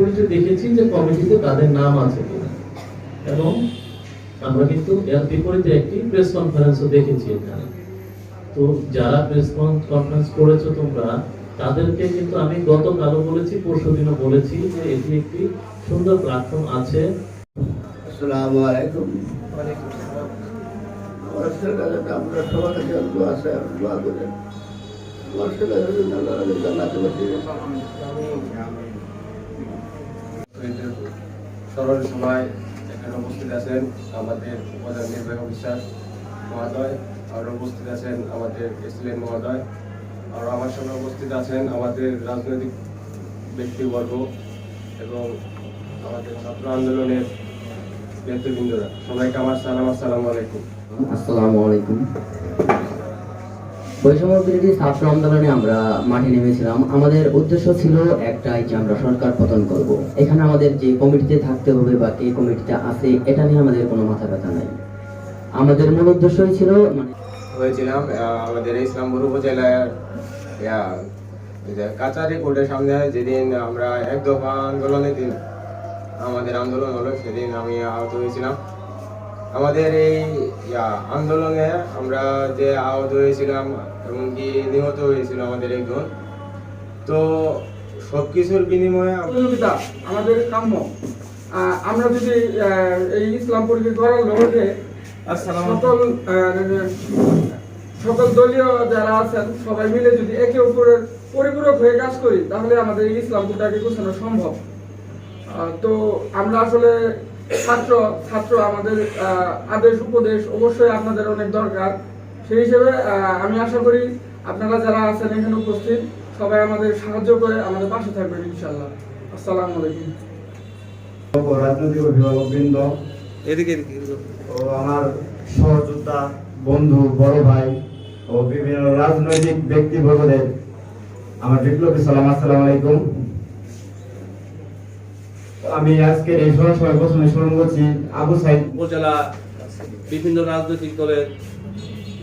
বিপরীতে দেখেছি যে কমিটিতে তাদের নাম আছে কিনা। এবং আমরা কিন্তু এর বিপরীতে একটি প্রেস কনফারেন্সও দেখেছি এখানে। তো যারা প্রেস কনফারেন্স করেছ তোমরা তাদেরকে কিন্তু আমি গতকালও বলেছি পরশু দিনও বলেছি যে এটি একটি সুন্দর প্ল্যাটফর্ম আছে। আসসালামু আলাইকুম। আমার ছেলের কাছে আমরা সবার কাছে দোয়া আছে দোয়া করেন আমার ছেলের জন্য আল্লাহ বসিয়ে স্মরণ সময় এখানে উপস্থিত আছেন আমাদের উপজেলা নির্বাহী অফিসার মহোদয়, আর উপস্থিত আছেন আমাদের এসিলেন মহোদয়, আর আমার সঙ্গে উপস্থিত আছেন আমাদের রাজনৈতিক ব্যক্তিবর্গ এবং আমাদের ছাত্র আন্দোলনের নেতৃবৃন্দরা। সবাইকে আমার সালাম, আসসালামু আলাইকুম। আসসালামু আলাইকুম। বৈষম্য বিরোধী ছাত্র আন্দোলনে আমরা মাঠে নেমেছিলাম। আমাদের উদ্দেশ্য ছিল একটাই যে আমরা সরকার পতন করব। এখানে আমাদের যে কমিটিতে থাকতে হবে বা কে কমিটিতে আছে এটা নিয়ে আমাদের কোনো মাথা ব্যথা নাই। আমাদের মূল উদ্দেশ্যই ছিল মানে হয়েছিলাম আমাদের ইসলামপুর উপজেলার ইয়া, এই যে কাছারি কোর্টের সামনে যেদিন আমরা এক দফা আন্দোলনের দিন আমাদের আন্দোলন হলো সেদিন আমি আহত হয়েছিলাম। আমাদের এই আন্দোলনে আমরা যে আহত হয়েছিলাম এমনকি নিহত হয়েছিল আমাদের একজন তো সব কিছুর বিনিময়ে সহযোগিতা আমাদের কাম্য। আমরা যদি আহ, এই ইসলামপুরকে গড়ার লক্ষ্যে সকল সকল দলীয় যারা আছেন সবাই মিলে যদি একে অপরের পরিপূরক হয়ে কাজ করি তাহলে আমাদের এই ইসলামপুরটাকে গোছানো সম্ভব। তো আমরা আসলে ছাত্র ছাত্র আমাদের আদেশ উপদেশ অবশ্যই আপনাদের অনেক দরকার। সেই হিসেবে আমি আশা করি আপনারা যারা আছেন এখানে উপস্থিত সবাই আমাদের সাহায্য করে আমাদের পাশে থাকবেন ইনশাল্লাহ আসসালামু আলাইকুম। রাজনৈতিক অভিভাবকবৃন্দ ও আমার সহযোদ্ধা বন্ধু বড় ভাই ও বিভিন্ন রাজনৈতিক ব্যক্তিবর্গদের আমার বিপ্লবী সালাম আসসালামু আলাইকুম। আমি আজকের এই স্মরণ সভায় প্রথমে স্মরণ করছি আবু সাইদ। উপজেলা বিভিন্ন রাজনৈতিক দলের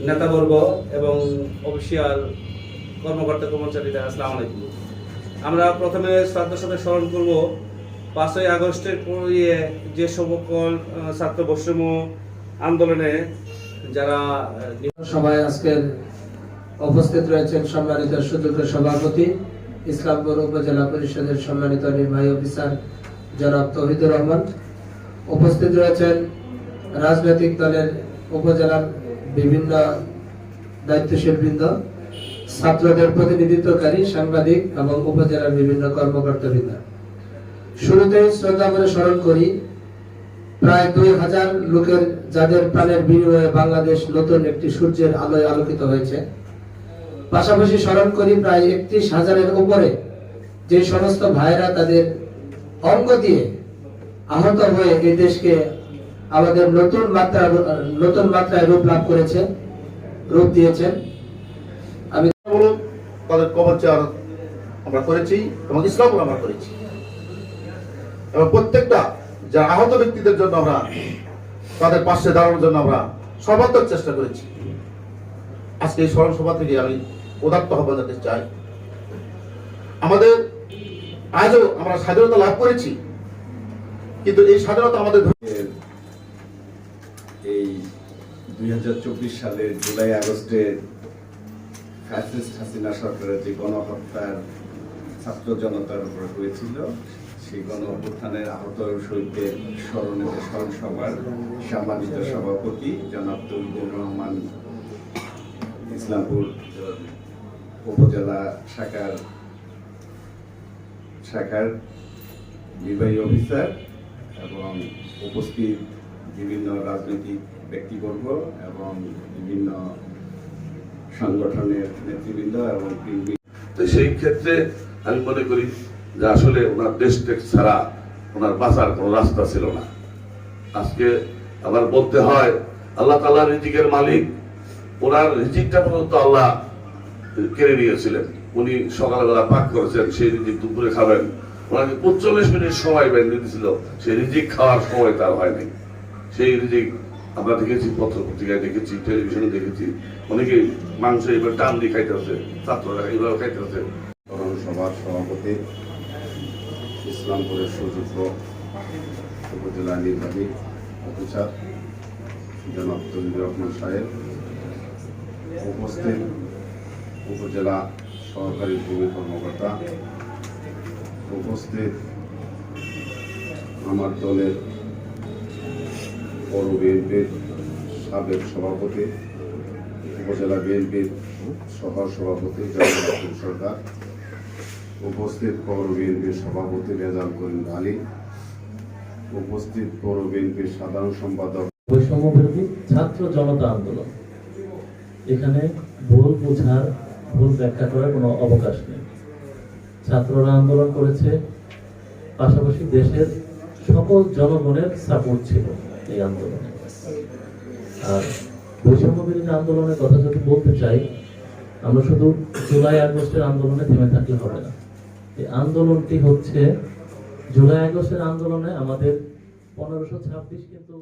নেতাবর্গ এবং অফিসিয়াল কর্মকর্তা কর্মচারীরা আসসালামু আলাইকুম। আমরা প্রথমে শ্রদ্ধার সাথে স্মরণ করব পাঁচই আগস্টের পরে যে সকল ছাত্র বৈষম্য আন্দোলনে যারা সবাই আজকের উপস্থিত রয়েছেন সম্মানিত সুযোগ্য সভাপতি ইসলামপুর উপজেলা পরিষদের সম্মানিত নির্বাহী অফিসার জনাব তহিদুর রহমান। উপস্থিত রয়েছেন রাজনৈতিক দলের উপজেলার বিভিন্ন দায়িত্বশীল বৃন্দ ছাত্রদের প্রতিনিধিত্বকারী সাংবাদিক এবং উপজেলার বিভিন্ন কর্মকর্তা বৃন্দ শুরুতে শ্রদ্ধা করে স্মরণ করি, প্রায় দুই হাজার লোকের যাদের প্রাণের বিনিময়ে বাংলাদেশ নতুন একটি সূর্যের আলোয় আলোকিত হয়েছে। পাশাপাশি স্মরণ করি, প্রায় একত্রিশ হাজারের উপরে যে সমস্ত ভাইরা তাদের অঙ্গ দিয়ে আহত হয়ে এই দেশকে আমাদের নতুন মাত্রা, নতুন মাত্রায় রূপ লাভ করেছে, রূপ দিয়েছেন। আমি বলুন, তাদের কবরচার আমরা করেছি এবং ইসলামপুর আমরা করেছি। এবং প্রত্যেকটা যারা আহত ব্যক্তিদের জন্য আমরা, তাদের পাশে দাঁড়ানোর জন্য আমরা সর্বাত্মক চেষ্টা করেছি। আজকে এই স্মরণ থেকে আমি উদাত্ত আহ্বান চাই। আমাদের আজও আমরা স্বাধীনতা লাভ করেছি। কিন্তু এই স্বাধীনতা আমাদের এই দুই সালের জুলাই আগস্টে ফ্যাসিস্ট হাসিনা সরকারের যে গণহত্যার ছাত্র জনতার উপর হয়েছিল, সেই গণ অভ্যুত্থানের আহত শহীদদের স্মরণে স্মরণ সভার সম্মানিত সভাপতি জনাব তৈদুর রহমান ইসলামপুর উপজেলা শাখার শাখার নির্বাহী অফিসার এবং উপস্থিত বিভিন্ন রাজনৈতিক ব্যক্তিবর্গ এবং বিভিন্ন সংগঠনের নেতৃবৃন্দ এবং তো সেই ক্ষেত্রে আমি মনে করি যে আসলে ওনার দেশ টেক ছাড়া ওনার বাঁচার কোনো রাস্তা ছিল না। আজকে আবার বলতে হয়, আল্লাহ তাল্লাহ রিজিকের মালিক, ওনার রিজিকটা পর্যন্ত আল্লাহ কেড়ে নিয়েছিলেন। উনি সকালবেলা পাক করেছেন, সেই রিজিক দুপুরে খাবেন। ওনাকে পঁচল্লিশ মিনিট সময় বেঁধে দিয়েছিল সেই রিজিক খাওয়ার সময় তার হয়নি। সেই রিজিক আমরা দেখেছি পত্র পত্রিকায় দেখেছি, টেলিভিশনে দেখেছি। অনেকে মাংস এবার টান দিয়ে খাইতে হচ্ছে ছাত্ররা এইভাবে খাইতে হচ্ছে সভার সভাপতি ইসলামপুরের সুযোগ্য উপজেলা নির্বাহী অফিসার জনাব তজিদুর রহমান সাহেব উপস্থিত উপজেলা সহকারী ভূমি কর্মকর্তা উপস্থিত আমার দলের পৌর বিএনপির সাবেক সভাপতি, উপজেলা বিএনপির সহ সভাপতি আব্দুল সরকার, উপস্থিত পৌর বিএনপির সভাপতি রেজাল করিম আলী, উপস্থিত পৌর বিএনপির সাধারণ সম্পাদক বৈষম্যবিরোধী ছাত্র জনতা আন্দোলন। এখানে ভুল বোঝার ভুল ব্যাখ্যা করার কোনো অবকাশ নেই। ছাত্ররা আন্দোলন করেছে, পাশাপাশি দেশের সকল জনগণের সাপোর্ট ছিল এই আন্দোলনে। আর বৈষম্য বিরোধী আন্দোলনের কথা যদি বলতে চাই, আমরা শুধু জুলাই আগস্টের আন্দোলনে থেমে থাকলে হবে না। এই আন্দোলনটি হচ্ছে, জুলাই আগস্টের আন্দোলনে আমাদের পনেরোশো ছাব্বিশ কিন্তু